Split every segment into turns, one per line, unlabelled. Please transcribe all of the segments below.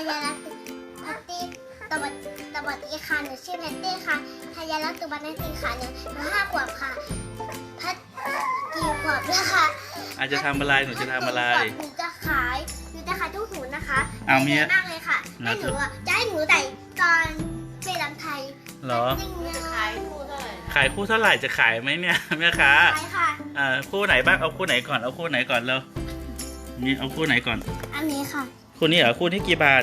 ายาลักษณ์แพตตี้ตวัดตวัดอีกค่ะหนูชื่อแพตตี้ค่ะทายาลักษณ์ตุบันนันตีค่ะหนูหนูห้าขวบค่ะพัดกี่ขวบแล้วค่ะ
อาจจะทำอะไรหนูจะทำอะไร
หนูจะขายหนูจะขายทุกหูนะคะ
เอาเมีย
ยอะมากเลยค่ะ
นะ
ให้หนูอะจะให้หนูใส่ตอนไปรำไทย
เหรอ
จริงๆ
ขายคู่เท่าไหร่
ขายคู่เท่าไหร่จะขายไหมเนี่ยแม่ค้า
ขายค่ะ
อ่าคู่ไหนบ้างเอาคู่ไหนก่อนเอาคู่ไหนก่อนเร็วนี่เอาคู่ไหนก่อน
อันนี้ค่ะ
คู่นี้เหรอคู่นี้กี่บาท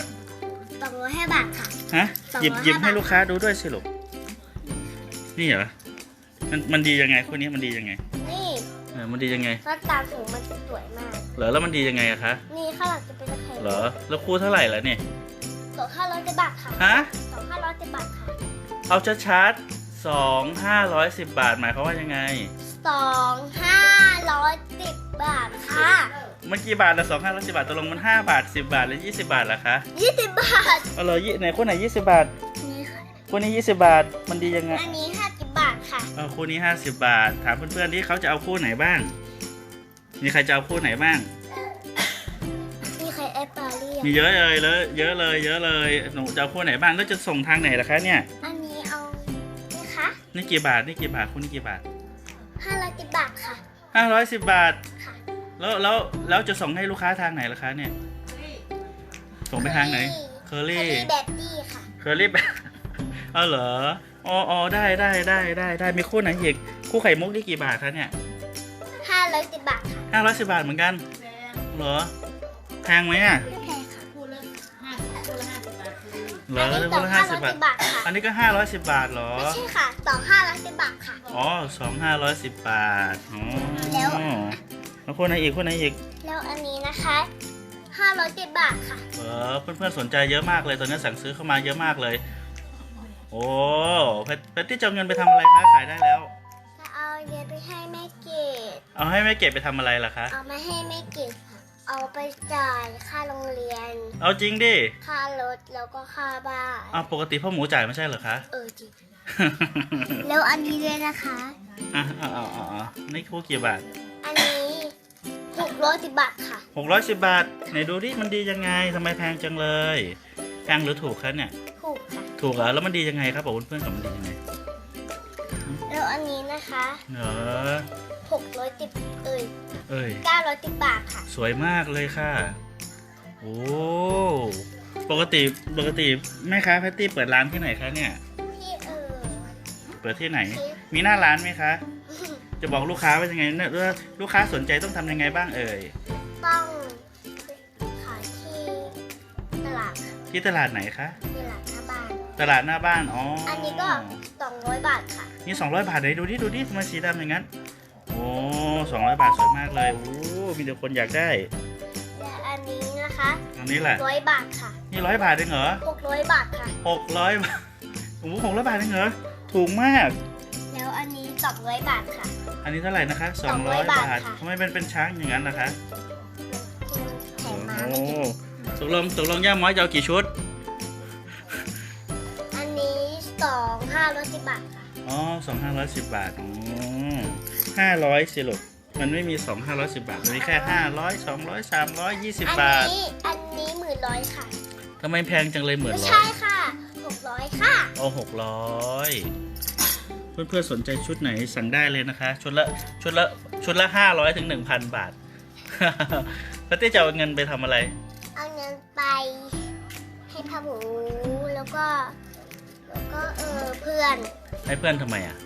สองร้อยห้าบาทค่ะ
ฮะ
สองร้อย
หยิบหยิบ
ห้า
ให้
บาท
ลูกค้าดูด้วยสิลูกนี่เหรอมันมันดียังไงคู่นี้มันดียังไง
นี่
เออมันดียังไง
ฟัดตามหูมันสวยมาก
เหรอแล้วมันดียังไงอะคะ
นี่ข้างหลังจะเป็นตะไคร้
เหรอแล้วคู่เท่าไหร่แล้วเนี่ย
สองห้าร้อยบาทค่ะ
ฮะ
สองห้าร้อยบาทค่ะ
เอาชัดๆสองห้าร้อยสิบบาทหมายความว่ายังไง
สองห้าร้อยสิบบาทค่ะ
เมื่อกี้บาทละสองห้าร้อยสิบบาทตกลงมันห้าบาทสิบบาทหรือยี่สิบบาทล่ะคะ
ยี่สิบบาท
เอาเลยยี่ไหนคู่ไหนยี่สิบบาท
นี่ค่ะ
คู่นี้ยี่สิบบาทมันดียังไง
อันนี้ห้าสิบบาทค่ะ
เออคู่นี้ห้าสิบบาท ถามเพื่อนๆที่เขาจะเอาคู่ไหนบ้าง มีใครจะเอาคู่ไหนบ้าง
นี่ใครแอปปาเรีย
มีเยอะเลยเลยเยอะเลยเยอะเลยหนูจะเอาคู่ไหนบ้างแล้วจะส่งทางไหนล่ะคะเนี่ย
อันนี้เอานี่คะ
นี่กี่บาทนี่กี่บาทคู่นี้กี่บาท
ห้าร้อยสิบบาทค่ะ
ห้าร้อยสิบบาท
ค่ะ
แล้วแล้วแล้วจะส่งให้ลูกค้าทางไหนล่ะคะเนี่ย ส่งไปทางไหน เคอ
เคอ
รี่
รี่แบบดี้ค่ะ
เคอรี่เอาเหรอ อ๋ออ๋อได้ได้ได้ได้ได้มีคู่ไหนอีก คู่ไข่มุกนี่กี่บาทคะเนี่ย
ห้าร้อยสิบบาทค่ะ
ห้าร้อยสิบบาทเหมือนกัน
แพง
เหรอ แพงไหมอะ
ไม่แพงค่ะ
คู่ละห้าสิบคู่ละห้าสิบบาทคือ
เหรอ
อันนี้
แล้ว
ส
คู่
อง
ละ
ห้า
ห้า
ร้
สิ
อบย
บาท
สิบบาทค่ะ
อันนี้ก็ห้าร้อยสิบบาทเหรอ
ไม่ใช่ค่ะสองห้าร้อยสิบบาทค่ะ
อ๋อสองห้าร้อยสิบบาท อ๋อ
แล้ว
แล้วคู่ไหนอีกคู่ไหนอีก
แล้วอันนี้นะคะห้าร้อยสิบบาทค่ะ
เออเพื่อนๆสนใจเยอะมากเลยตอนนี้สั่งซื้อเข้ามาเยอะมากเลย โอ้แพทแพตตี้จะเอาเงินไปทำอะไรคะขายได้แล้ว
จะเอาเงินไปให้แม่เกด
เอาให้แม่เก็บไปทำอะไรล่ะคะ
เอามาให้แม่เกดค่ะเอาไปจ่ายค่าโรงเรียน
เอาจริงดิ
ค่ารถแล้วก็ค่าบ้าน
เอาปกติพ่อหมูจ่ายไม่ใช่เหรอคะ
เออจริง แล้วอันนี้ด้วยนะคะ
อะเอาเอาเอาเอานี่คู่กี่บาท
อันนี้ หกร้อยสิบบาทค่ะ
หกร้อยสิบบาทไหนดูดิมันดียังไงทำไมแพงจังเลย แพงหรือถูกคะเนี่ย
ถูกค่ะ
ถูกเหรอแล้วมันดียังไงครับบอกเพื่อนๆกับมันดียังไง
แล้วอันนี้นะคะ
เหรอ
หกร้อยสิบเอ้ย
เอ้ย
เก้าร้อยสิบบาทค่ะ
สวยมากเลยค่ะ โอ้ ปกติปกติแม่ค้าแพตตี้เปิดร้านที่ไหนคะเนี่ย
พี่เออ
เปิดที่ไหน มีหน้าร้านไหมคะ จะบอกลูกค้าว่ายังไงเนี่ยว่าลูกค้าสนใจต้องทำยังไงบ้างเอ่ย
ต้องขายที่ตลาดค่ะ
ที่ตลาดไหนคะ
ตลาดหน้าบ้าน
ตลาดหน้าบ้าน อ๋อ
อั
อั
นนี้ก็สองร้อยบาทค่ะ
นี่สองร้อยบาทเลยดูดิดูดิทำไมสีดำอย่างนั้น โอ้สองร้อยบาทสวยมากเลย โอ้ มีแต่คนอยากได้
และอันนี้นะคะ
อันนี้แหละ
ร้อยบาทค่ะ
นี่ร้อยบาทเองเหรอ
หกร้อยบาทค่ะ
หกร้อยบาทโอ้หกร้อยบาทเองเหรอ ถูกมาก
แล้วอันนี้สองร้อยบาทค่ะ
อันนี้เท่าไหร่นะคะสองร้อย
200
บา
บา
ท
ทค่ะ
ทำไมเป็นเป็นช้างอย่างนั้นนะคะ
แถ
โอ้
มมา
โหตกลงตกลงย่าม้อยจะเอากี่ชุด
อันนี้สองห้าร้อยสิบบาทค่ะ
อ๋อสองห้าร้อยสิบบาทอ๋อห้าร้อยสิลูกมันไม่มีสองห้าร้อยสิบบาท มันมีแค่ห้าร้อยสองร้อยสามร้อยยี่สิบ
อัน
บาท
นี้อันนี้หมื่นร้อยค่ะ
ทำไมแพงจังเลยหมื่น
ไม่
ร้อ
ใช่
ย
ค่ะหกร้อยค่ะ
โอ้หกร้อย เพื่อนๆสนใจชุดไหนสั่งได้เลยนะคะ ชุดละชุดละชุดละห้าร้อยถึงหนึ่งพันบาทแล้วเต้จะเอาเงินไปทำอะไร
เอาเงินไปให้พ่อหมูแล้วก็ แล้วก็เออเพื่อน
ให้เพื่อนทำไมอะ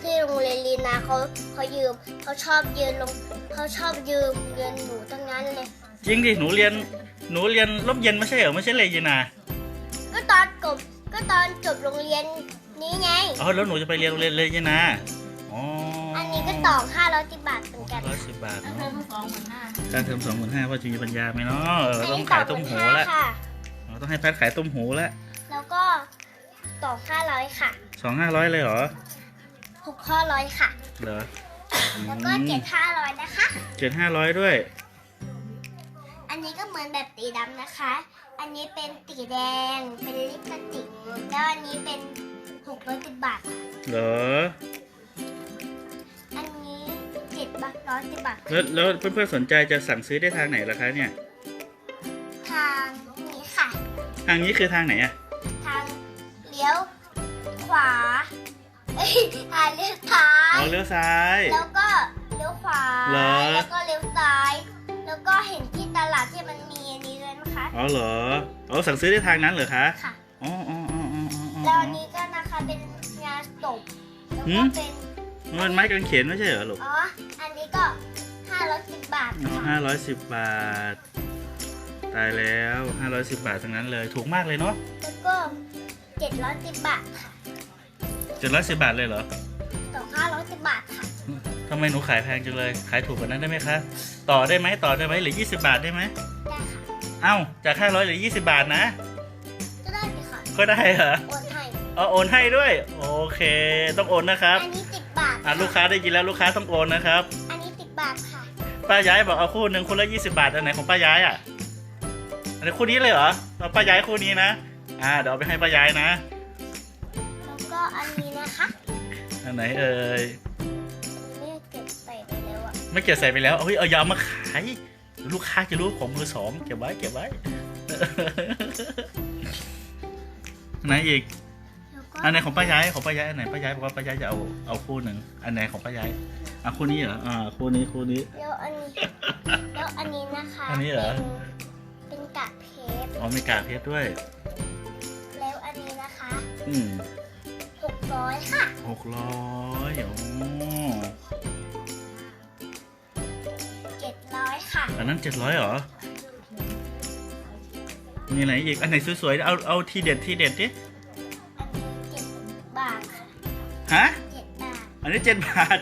ที่โรงเรียนลีนาเขาเขายืมเขาชอบยืนลงเขาชอบยืมเงินหนูตั้งนั้นเลย
จริงดิหนูเรียนหนูเรียนร่มเย็นไม่ใช่เหรอไม่ใช่เลยยินา
ก็ตอนจบก็ตอนจบโรงเรียน นี้ไง
อ๋อแล้วหนูจะไปเรียนโรงเรียนเลยยินาอ๋อ
อั
อั
นนี้ก็ต่อห้าร้อยสิบบาทเหมือนกัน
ร้อยสิบบาท
เพิ่
เนาะ
มสองหมื่นห้า
การเทอมสองหมื่นห้าว่าจะมีปัญญาไหมเนาะเออ
อัน
ต้อง
นี้
ขายต้มหูแล้ว
ค่ะ
อ๋อต้องให้แพทย์ขายต้มหูแล้ว
แล้วก็ต่อห้าร้อยค่ะ
สองห้าร้อยเลยเหรอ
หกห้าร้อยค่ะ
เหรอ
แล้วก็เจ็ดห้าร้อยนะคะ
เจ็ดห้าร้อยด้วย
อันนี้ก็เหมือนแบบสีดำนะคะ อันนี้เป็นสีแดง เป็นลิปสติก แล้วอันนี้เป็น หกร้อยสิบบาท
เหรอ
อันนี้เจ็ดบาทร้อยสิบบาท
แล้วแล้วเพื่อนๆสนใจจะสั่งซื้อได้ทางไหนล่ะคะเนี่ย
ทาง
ทางนี้คือทางไหนอะ
ทางเลี้ยวขวาเอ้ยทางเลี้ยวซ้า
อ๋อยเลี้ยวซ้าย
แล้วก็เลี้ยวขวา
เหรอ
แล้วก็เลี้ยวซ้าย แล้วก็เห็นที่ตลาดที่มันมีอันนี้ด้วยนะคะ
อ๋อเหรออ๋อสั่งซื้อได้ทางนั้นเหรอคะ
ค่ะ
อ๋ออ๋ออ๋ออ๋ออ๋อ
แล้วอันนี้ ก็นะคะเป็นงานศพแล้ว
หื
ก็
ม
เป็น
มันไม้กางเขนไม่ใช่เหรอลูก
อ๋อ อันนี้ก็510บาท
อ๋อ
ค่ะ
ห้าร้อยสิบบาท ตายแล้วห้าร้อยสิบบาททั้งนั้นเลย ถูกมากเลยเนาะ
แล้วก็710บาทค่ะ
เจ็ดร้อยสิบบาทเลยเหรอ
ต่อ510บาทค่ะ
ทำไมหนูขายแพงจังเลย ขายถูกกว่านั้นได้ไหมคะ ต่อได้ไหมต่อได้ไหมหรือยี่สิบาทได้ไหม
ได้ค่ะ
เอ้า จากห้าร้อยหรือยี่สิบาทนะ
ก็ได้สิค่ะ
ก็ได้เหรอ
โอนให้
เอาโอนให้ด้วย โอเค ต้องโอนนะครับ
อันนี้10บาท
อะลูกค้าได้ยินแล้วลูกค้าต้องโอนนะครับ
อันนี้10บาทค่ะ
ป้าย้ายบอกเอาคู่หนึ่งคู่ละยี่สิบาทอันไหนของป้าย้ายอะ อันนี้คู่นี้เลยเหรอเราป้าย้ายคู่นี้นะ อ่าเดี๋ยวเอาไปให้ป้าย้ายนะ
แล้วก็อันนี้นะคะ
อันไหนเอ่ย
อันนี้เก็บใส่ไปแล้วอะ
ไม่เก็บใส่ไปแล้วเฮ้ยเอายามาขายเดี๋ยวลูกค้าจะรู้ของมือสองเก็บไว้เก็บไว้อันไหนอีก
แล้วก็
อันไหนของป้าย้ายของป้าย้ายอันไหนป้าย้ายบอกว่าป้าย้ายจะเอาเอาคู่หนึ่งอันไหนของป้าย้ายอะคู่นี้เหรออ่าคู่นี้คู่นี้
แล้วอันนี้แล้วอันนี้นะคะ
อันนี้เหรอ
เป็นเป็นกากเพชร
อ๋อมีกากเพชรด้วย
แล้วอันนี้นะคะ
อืม
600ค่ะ
หกร้อยโอ้
700ค่ะ
อันนั้นเจ็ดร้อยเหรอมีอะไรอีกอันไหนสวยๆเอาเอาทีเด็ดทีเด็ดดิ ฮะ
7บาท
อันนี้เจ็ดบาท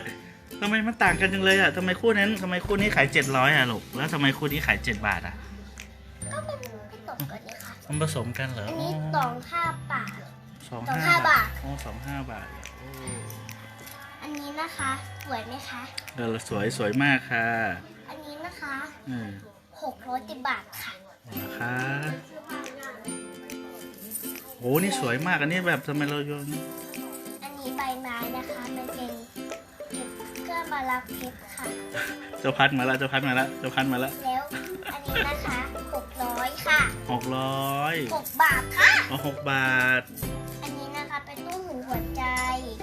ทำไมมันต่างกันจังเลยอะทำไมคู่นั้นทำไมคู่นี้ขายเจ็ดร้อยอะลูกแล้วทำไมคู่นี้ขายเจ็ดบาทอะ
ก็มันไม่ตกกันเลยค่ะ
มันผสมกันเหรอ
อันนี้สองห้าบาท
สอง
สอง
ห้า
ห้า
บา
บา
ท
ท
อ๋อสองห้าบาทเหรอโอ้
อันนี้นะคะสวยไหมคะ
เออสวยสวยมากค่ะ
อันนี้นะคะ
เออ
610บาทค่ะ
นะคะโอ้นี่สวยมากอันนี้แบบทำไมเราโยน
อั นนี้ใบไม้นะคะมันเป็นเก็บเครื่องมาลักเพชรค่ะ
เจ้าพัดมาแล้วเจ้าพัดมาแล้วเจ้าพัดมาแล้ว
แล้วอันนี้นะคะ600ค่ะ
หกร้อย
6บาทค่ะ
อ๋อหกบาท
อันนี้นะคะเป็นตู้หูหัวใจ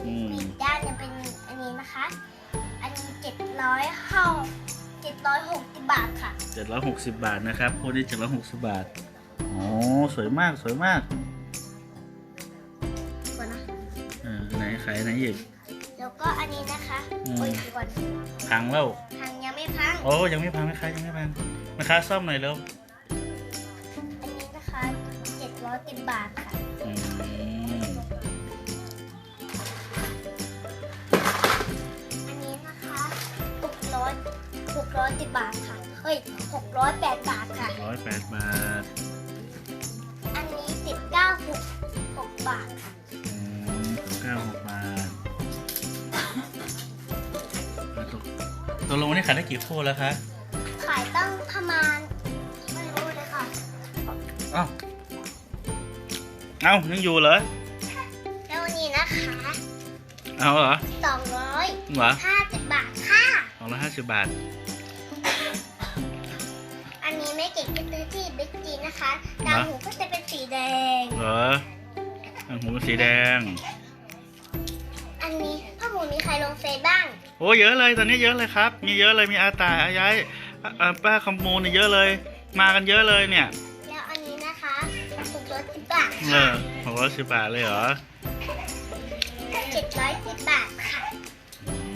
อืม
อีกด้านจะเป็นอันนี้นะคะ อันนี้เจ็ดร้อยห้าเจ็ดร้อยหกสิบบาทค่ะ
เจ็ดร้อยหกสิบบาทนะครับคู่นี้เจ็ดร้อยหกสิบบาทโอ้สวยมากสวยมาก
ก่
ขายไหนอีก
แล้วก็อันนี้นะคะ
อืม
โอ้ยก่อน
พังแล้ว
ทางยังไม่พัง
โอ้ยังไม่พังแม่ค้ายังไม่พังแม่ค้าซ่อมหน่อยเร็ว
อันนี้นะคะเจ็ดร้อยสิบบาทค่ะ
อืม
อันนี้นะคะหกร้อยหกร้อยสิบบาทค่ะ เฮ้ยหกร้อยแปดบาทค่ะ
ร้อยแปดบาท ลงวันนี้ขายได้กี่คู่แล้วคะ
ขายตั้งประมาณไม่รู้เลยค่ะ
เอ้าเอ้ายังอยู่เหรอ
แล้ววันนี้นะคะ
เอาเหรอ
สองร้อย
เหรอ
ห้าสิบบาทค่ะ
สองร้อยห้าสิบบาท
อันนี้ไม่เก่งก็ซื้อที่บิ๊กซีนะคะ
เหร
ดา
อ
วหูก็จะเป็นสีแดง
เหรออันหูสีแดง
อันนี้พ่อหมูมีใครลงเฟซบ้าง
โอ้เยอะเลยตอนนี้เยอะเลยครับ มีเยอะเลยมีอาตายอาย้ายอะอะป้าคำมูลเนี่ยเยอะเลย มากันเยอะเลยเนี่ย
แล้วอันนี้นะคะหกร้อยสิบบาท
เอ
ค่ะ
อหกร้อยสิบบาทเลยเหรอ
เจ็ดร้อยสิบบาทค่ะ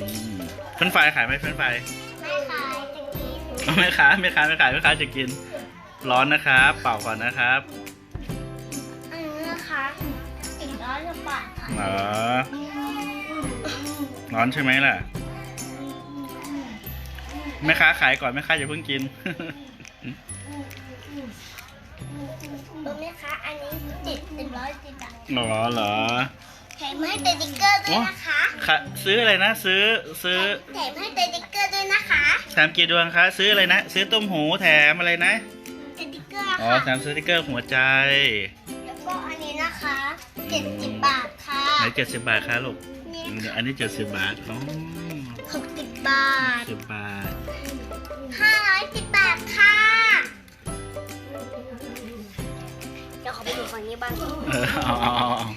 อืมเฟรนช์ฟรายขายไหมเฟรนช์ฟราย
ไม่ขายจะกิน
ไม่ขายไม่ขายไม่ขายไม่ขายจะกิน ร้อนนะครับเป่าก่อนนะครับ
อันนี้นะคะสี่ร้อยกว่าบาทค่ะ
เหรอร้อนใช่ไหมล่ะ แม่ค้าขายก่อนแม่ค้าอย่าเพิ่งกิน
รู้ไหมคะอันนี้เจ็ดสิบร้อยสิบบาท
เหรอเหรอ
แถมให้ติดติ๊กเกอร์ด้วยนะคะ
ค่ะซื้ออะไรนะ ซื้อซื้อ
แถมให้ติดติ๊กเกอร์ด้วยนะคะ
แถมกี่ดวงคะซื้ออะไรนะ ซื้อต้มหูแถมอะไรนะ
ติดติ๊กเกอร์
อ๋อ
ค่ะ
แถมสติกเกอร์หัวใจ
แล้วก็อันนี้นะคะเจ็ดสิบบาทค่ะ
ไหนเจ็ดสิบบาทคะลูก
นี่
อันนี้เจ็ดสิบบาทอ๋อ
หกสิบบาท
สิบบาท
ห้าร้อยสิบบาทค่ะ เดี๋ยวขอไปดูฝั่งนี้บ้าง
เออเอาเอาเอาเอา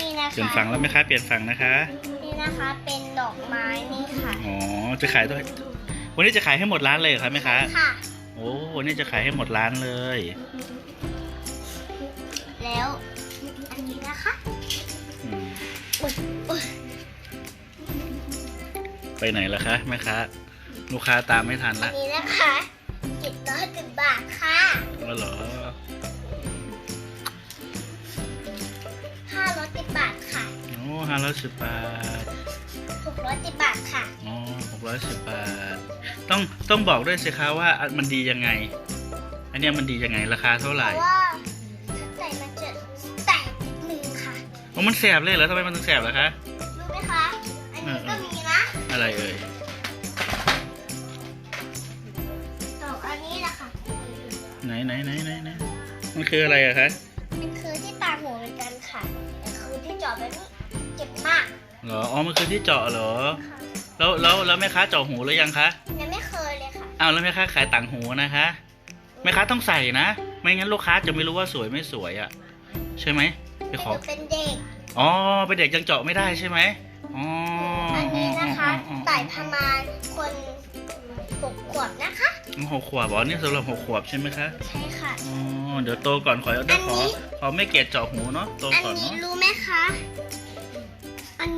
นี่นะ
เปลี่ยน
คะ
ฝั่งแล้วไหมคะ เปลี่ยนฝั่งนะคะ
นี่นะคะเป็นดอกไม้นี่ค่ะ
อ๋อ จะขายด้วยวันนี้จะขายให้หมดร้านเลยเหรอคะแม่ค้า
ค่ะ
โอ้วันนี้จะขายให้หมดร้านเลย
แล้วอันนี้นะคะ
อืม
อุ๊ยอุ๊ย
ไปไหนล่ะคะแม่ค้า ลูกค้าตามไม่ทัน
อั
ละ
นนี้นะคะเจ็ดร้อยสิบบาทค่ะ
แล้วเหรอ
ห้าร้อยสิบบาทค่ะ
โอ้ห้าร้อยสิบบาท
หกร้อยสิบบาทค่ะ
อ๋อหกร้อยสิบบาท ต้องต้องบอกด้วยสิคะว่าอะมันดียังไง อันเนี้ยมันดียังไงราคาเท่า
เพ
ไหร่
ราะว่าถ้าใส่มันจะแตกนิดนึงค่ะ
โอ้มันแสบเลยเหรอทำไมมันถึงแสบล่ะคะ
รู้ไหมคะ อันนี้ก็มีนะ
อะไรเอ่ย ไหนไหนไหนไหนไหนมันคืออะไรอะคะ
เป็นคือที่ตาหัวเหมือนกันค่ะแต่คือที่เจาะแบบนี้เจ็บมาก
เหรออ๋อมันคือที่เจาะเหรอ
ค่ะ
แล้วแล้วแล้วแม่ค้าเจาะหูหรือยังคะ
ยังไม่เคยเลยค่ะ
อ้าวแล้วแม่ค้าขายต่างหูนะคะแม่ค้าต้องใส่นะ ไม่งั้นลูกค้าจะไม่รู้ว่าสวยไม่สวยอะใช่ไหมไปขอ
หนูเป็นเด็ก
อ๋อเป็นเด็กยังเจาะไม่ได้ใช่ไหมอ๋อ
อั
อั
นนี้นะคะไต่ประมาณคน หกขวบนะคะ
หกขวบอ๋อนี่สำหรับหกขวบใช่ไหมคะ
ใช่ค่ะ
อ๋อเดี๋ยวโตก่อนขอเดี๋ยวขอ
อันนี้
ขอไม่เกลียดเจาะหูเนาะโต
อัน
ก่อน
นี้
เนาะ
รู้ไหมคะอัน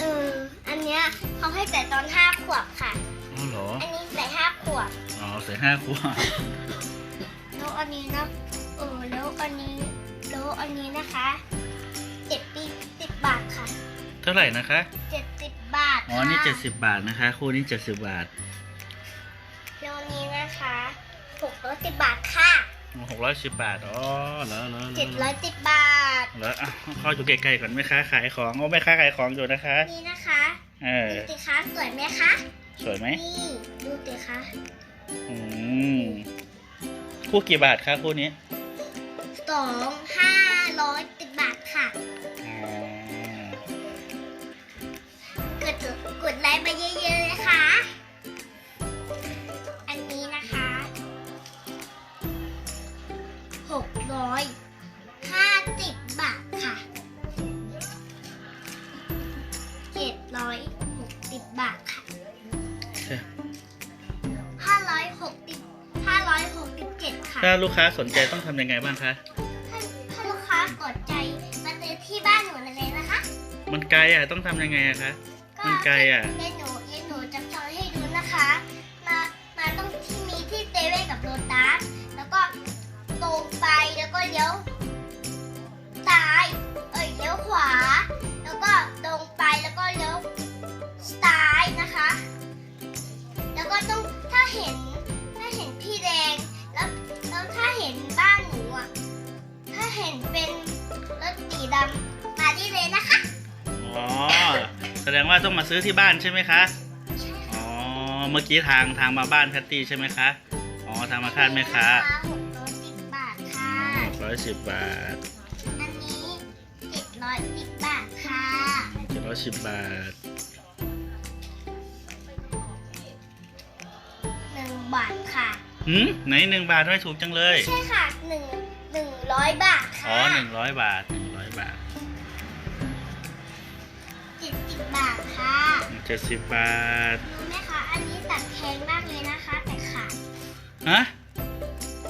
เอออันเนี้ยเขาให้แต่ตอนห้าขวบค่ะ
อ๋อเหรอ
อันนี้แต่ห้าขวบ
อ๋อใส่ห้าขวบ
แล้วอันนี้นะเออแล้วอันนี้แล้วอันนี้นะคะเจ็ดปีสิบบาทค่ะ
เท่าไหร่นะคะ
เจ็ดสิบบาท
อ๋อนี่เจ็ดสิบบาทนะคะ คู่นี้เจ็ดสิบบาท
แล้วอันนี้นะคะหกร้อยสิบบาทค่ะ
หกร้อยสิบบาท อ๋อเหรอเหรอห
เจ็ดร้อยสิบบาท
เหรออะเข้าอยู่ใกล้ๆก่อนแม่ค้าขายของโอ้แม่ค้าขายของอยู่นะคะ
นี่นะคะ
เออ
ดูสิคะสวยไหมคะ
สวยไหม
นี่ดูสิคะ
อืม คู่กี่บาทคะคู่นี้
สองห้าร้อยสิบบาทค่ะ
อ๋อ
กดกดไลค์มาเยอะ ลูกค้าส
นใจต้องทำยังไงบ้างคะ
ถ้าถ้าลูกค้ากดใจมาซื้อที่บ้านหนูเลยนะคะ
มันไกลอะต้องทำยังไงอะคะ มันไกลอะ
เดี๋ยวหนูเดี๋ยวหนูจะสอนให้ดูนะคะ มามาต้องที่มีที่เซเว่นกับโรตัสแล้วก็ตรงไปแล้วก็เลี้ยวซ้ายเอ้ยเลี้ยวขวา แล้วก็ตรงไปแล้วก็เลี้ยวซ้ายนะคะ แล้วก็ต้องถ้าเห็น เห็นเป็นรถสีดำมาที่เลยนะคะ
อ๋อ แสดงว่าต้องมาซื้อที่บ้านใช่ไหมคะ อ๋อ เมื่อกี้ทางทางมาบ้านแพตตี้ใช่ไหมคะ อ๋อ ทางมาคาดแม่ค้า
หกร้อยสิบบาทค่ะ
ร้อยสิบบาท
อันนี้เจ็ดร้อยสิบบาทค่ะ
เจ็ดร้อยสิบบาท
หนึ่งบาทค่ะ
หืมไหนหนึ่งบาททำไมถูกจังเลย
ใช่ค่ะหนึ่งหนึ่ง ร้อยบาท
อ๋อ
ค่ะ
หนึ่งร้อยบาทหนึ่งร้อยบาท
เจ็ดสิบบาทค่ะ
เจ็ดสิบบาท
รู้ไหมคะอันนี้ตัดแพงมากเลยนะคะ แต่ขาด
ฮะ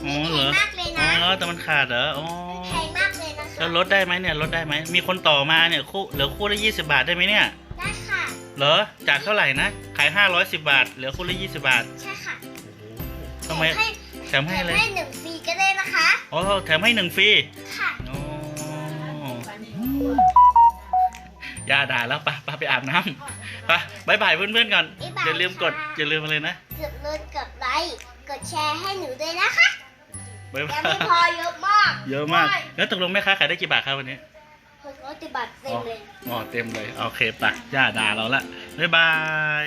อัน
อ๋อ
นี้
เหรอ
แพงมากเลย
อ๋
นะ
อแต่มันขาดเหรออ๋อ
แพงมากเลยนะคะ
แล้วลดได้ไหมเนี่ยลดได้ไหมมีคนต่อมาเนี่ยคู่เหลือคู่ละยี่สิบาทได้ไหมเนี่ย
ได้ค่ะ
เหรอจากเท่าไหร่นะขายห้าร้อยสิบาทเหลือคู่ละยี่สิบาท
ใช่ค่ะ
ทำไม
ให้
แถมให้เลย
ให้หนึ่งฟรี ก็ได้นะคะ
อ๋อแถมให้หนึ่งฟรี
ค่ะ
อ๋อย่าด่าแล้วปะปะไปอาบน้ำไปบายบายเพื่อนๆก่อน
บ๊ายบาย
อย่าลืมกด
ค่ะ
อย่าลืมอะไรนะ
กดเลินกดไลค์ กดแชร์ให้หนูด้วยนะคะ
บ๊ายบา
ยั
ย
งไม่พอเยอะมาก
เยอะมากแล้วตกลงแม่ค้าขายได้กี่บาทครับวันนี้
หกร้อยสิบบาทเต็มเลย
อ๋อเต็มเลย โอเคปะย่าด่าเราละบ๊ายบาย